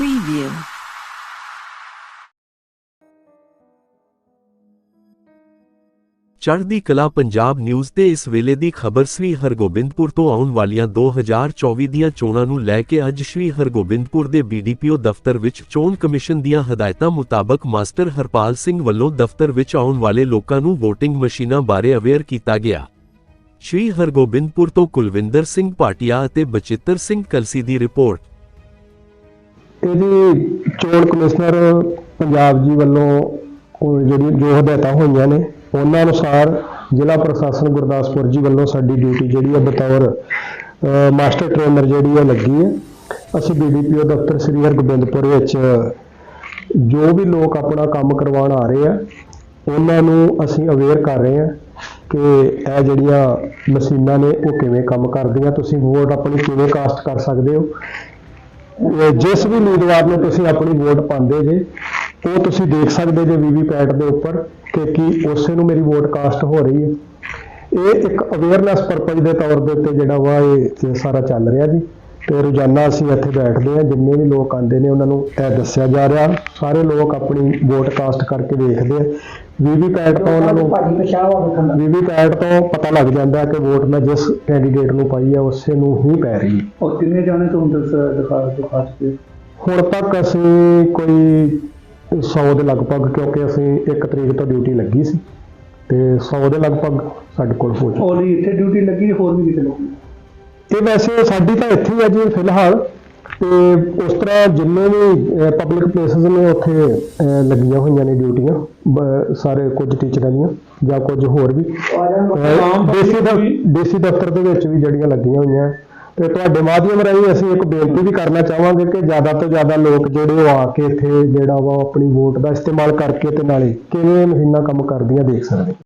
review. ਚੜ੍ਹਦੀ ਕਲਾ Punjab news ਤੇ ਇਸ ਵੇਲੇ ਦੀ ਖਬਰ ਸ੍ਰੀ ਹਰਗੋਬਿੰਦਪੁਰ ਤੋਂ ਆਉਣ ਵਾਲੀਆਂ 2024 ਦੀਆਂ ਚੋਣਾਂ ਨੂੰ ਲੈ ਕੇ ਅੱਜ ਸ੍ਰੀ ਹਰਗੋਬਿੰਦਪੁਰ ਦੇ ਬੀਡੀਪੀਓ ਦਫ਼ਤਰ ਵਿੱਚ ਚੋਣ ਕਮਿਸ਼ਨ ਦੀਆਂ ਹਦਾਇਤਾਂ ਮੁਤਾਬਕ ਮਾਸਟਰ ਹਰਪਾਲ ਸਿੰਘ ਵੱਲੋਂ ਦਫ਼ਤਰ ਵਿੱਚ ਆਉਣ ਵਾਲੇ ਲੋਕਾਂ ਨੂੰ VOTING ਮਸ਼ੀਨਾਂ ਬਾਰੇ ਅਵੇਅਰ ਕੀਤਾ ਗਿਆ ਸ੍ਰੀ ਹਰਗੋਬਿੰਦਪੁਰ ਤੋਂ ਕੁਲਵਿੰਦਰ ਸਿੰਘ ਭਾਟੀਆ ਅਤੇ ਬਚਿੱਤਰ ਸਿੰਘ ਕਲਸੀ ਦੀ ਰਿਪੋਰਟ ਇਹਦੀ ਚੋਣ ਕਮਿਸ਼ਨਰ ਪੰਜਾਬ ਜੀ ਵੱਲੋਂ ਜਿਹੜੀ ਜੋ ਹਦਾਇਤਾਂ ਹੋਈਆਂ ਨੇ, ਉਹਨਾਂ ਅਨੁਸਾਰ ਜ਼ਿਲ੍ਹਾ ਪ੍ਰਸ਼ਾਸਨ ਗੁਰਦਾਸਪੁਰ ਜੀ ਵੱਲੋਂ ਸਾਡੀ ਡਿਊਟੀ ਜਿਹੜੀ ਹੈ ਬਤੌਰ ਮਾਸਟਰ ਟ੍ਰੇਨਰ ਜਿਹੜੀ ਹੈ ਲੱਗੀ ਹੈ। ਅਸੀਂ ਬੀਡੀਪੀਓ ਦਫ਼ਤਰ ਸ੍ਰੀ ਹਰਗੋਬਿੰਦਪੁਰ ਵਿੱਚ ਜੋ ਵੀ ਲੋਕ ਆਪਣਾ ਕੰਮ ਕਰਵਾਉਣ ਆ ਰਹੇ ਆ, ਉਹਨਾਂ ਨੂੰ ਅਸੀਂ ਅਵੇਅਰ ਕਰ ਰਹੇ ਹਾਂ ਕਿ ਇਹ ਜਿਹੜੀਆਂ ਮਸ਼ੀਨਾਂ ਨੇ, ਉਹ ਕਿਵੇਂ ਕੰਮ ਕਰਦੀਆਂ, ਤੁਸੀਂ ਵੋਟ ਆਪਣੀ ਕਿਵੇਂ ਕਾਸਟ ਕਰ ਸਕਦੇ ਹੋ? ਜਿਸ ਵੀ ਉਮੀਦਵਾਰ ਨੂੰ ਤੁਸੀਂ ਆਪਣੀ ਵੋਟ ਪਾਉਂਦੇ ਜੇ, ਉਹ ਤੁਸੀਂ ਦੇਖ ਸਕਦੇ ਜੇ ਵੀਵੀ ਪੈਟ ਦੇ ਉੱਪਰ ਕਿ ਕੀ ਉਸੇ ਨੂੰ ਮੇਰੀ ਵੋਟ ਕਾਸਟ ਹੋ ਰਹੀ ਹੈ। ਇਹ ਇੱਕ ਅਵੇਅਰਨੈਸ ਪਰਪਸ ਦੇ ਤੌਰ ਦੇ ਉੱਤੇ ਜਿਹੜਾ ਵਾ ਇਹ ਇਹ ਸਾਰਾ ਚੱਲ ਰਿਹਾ ਜੀ। ਤੇ ਰੋਜ਼ਾਨਾ ਅਸੀਂ ਇੱਥੇ ਬੈਠਦੇ ਹਾਂ ਜਿੰਨੇ ਵੀ ਲੋਕ ਆਉਂਦੇ ਨੇ ਉਹਨਾਂ ਨੂੰ ਇਹ ਦੱਸਿਆ ਜਾ ਰਿਹਾ। ਸਾਰੇ ਲੋਕ ਆਪਣੀ ਵੋਟ ਕਾਸਟ ਕਰਕੇ ਦੇਖਦੇ ਆ। ਵੀਵੀ ਪੈਟ ਤੋਂ ਉਹਨਾਂ ਨੂੰ ਆ ਵੀਵੀ ਪੈਟ ਤੋਂ ਪਤਾ ਲੱਗ ਜਾਂਦਾ ਕਿ ਵੋਟ ਮੈਂ ਜਿਸ ਕੈਂਡੀਡੇਟ ਨੂੰ ਪਾਈ ਹੈ ਉਸੇ ਨੂੰ ਹੀ ਪੈ ਰਹੀ। ਹੈ ਉਹ ਕਿੰਨੇ ਜਾਣੇ ਤੋਂ ਦੱਸ ਦਿਖਾ ਦਿਖਾ ਚੁੱਕੇ ਹੁਣ ਤੱਕ ਅਸੀਂ ਕੋਈ 100 ਦੇ ਲਗਭਗ ਕਿਉਂਕਿ ਅਸੀਂ 1 ਤਰੀਕ ਤੋਂ ਡਿਊਟੀ ਲੱਗੀ ਸੀ। ਤੇ 100 ਦੇ ਲਗਭਗ ਸਾਡੇ ਕੋਲ ਹੋ ਚੁੱਕਾ। ਉਹਦੀ ਇੱਥੇ ਡਿਊਟੀ ਲੱਗੀ ਹੋਰ ਵੀ ਕਿਤੇ ਲੱਗੀ? ਇਹ ਵੈਸੇ ਸਾਡੀ ਤਾਂ ਇੱਥੇ ਹੀ ਹੈ ਜੀ ਫਿਲਹਾਲ ਤੇ ਉਸ ਤਰ੍ਹਾਂ ਜਿੰਨੇ ਵੀ ਪਬਲਿਕ ਪਲੇਸਸ ਨੇ ਉੱਥੇ ਲੱਗੀਆਂ ਹੋਈਆਂ ਨੇ ਡਿਊਟੀਆਂ ਸਾਰੇ ਕੁਝ ਟੀਚਰਾਂ ਦੀਆਂ ਜਾਂ ਕੁਝ ਹੋਰ ਵੀ। ਅਹ, ਦਾ ਡੀਸੀ ਦਫ਼ਤਰ ਦੇ ਵਿੱਚ ਵੀ ਜਿਹੜੀਆਂ ਲੱਗੀਆਂ ਹੋਈਆਂ। ਤੇ ਤੁਹਾਡੇ ਮਾਧਿਅਮ ਰਾਹੀਂ ਅਸੀਂ ਇੱਕ ਬੇਨਤੀ ਵੀ ਕਰਨਾ ਚਾਹਾਂਗੇ ਕਿ ਜ਼ਿਆਦਾ ਤੋਂ ਜ਼ਿਆਦਾ ਲੋਕ ਜਿਹੜੇ ਉਹ ਆ ਕੇ ਇੱਥੇ ਜਿਹੜਾ ਵਾ ਉਹ ਆਪਣੀ ਵੋਟ ਦਾ ਇਸਤੇਮਾਲ ਕਰਕੇ ਤੇ ਨਾਲੇ ਕਿਵੇਂ ਮਸ਼ੀਨਾਂ ਕੰਮ ਕਰਦੀਆਂ ਦੇਖ ਸਕਦੇ।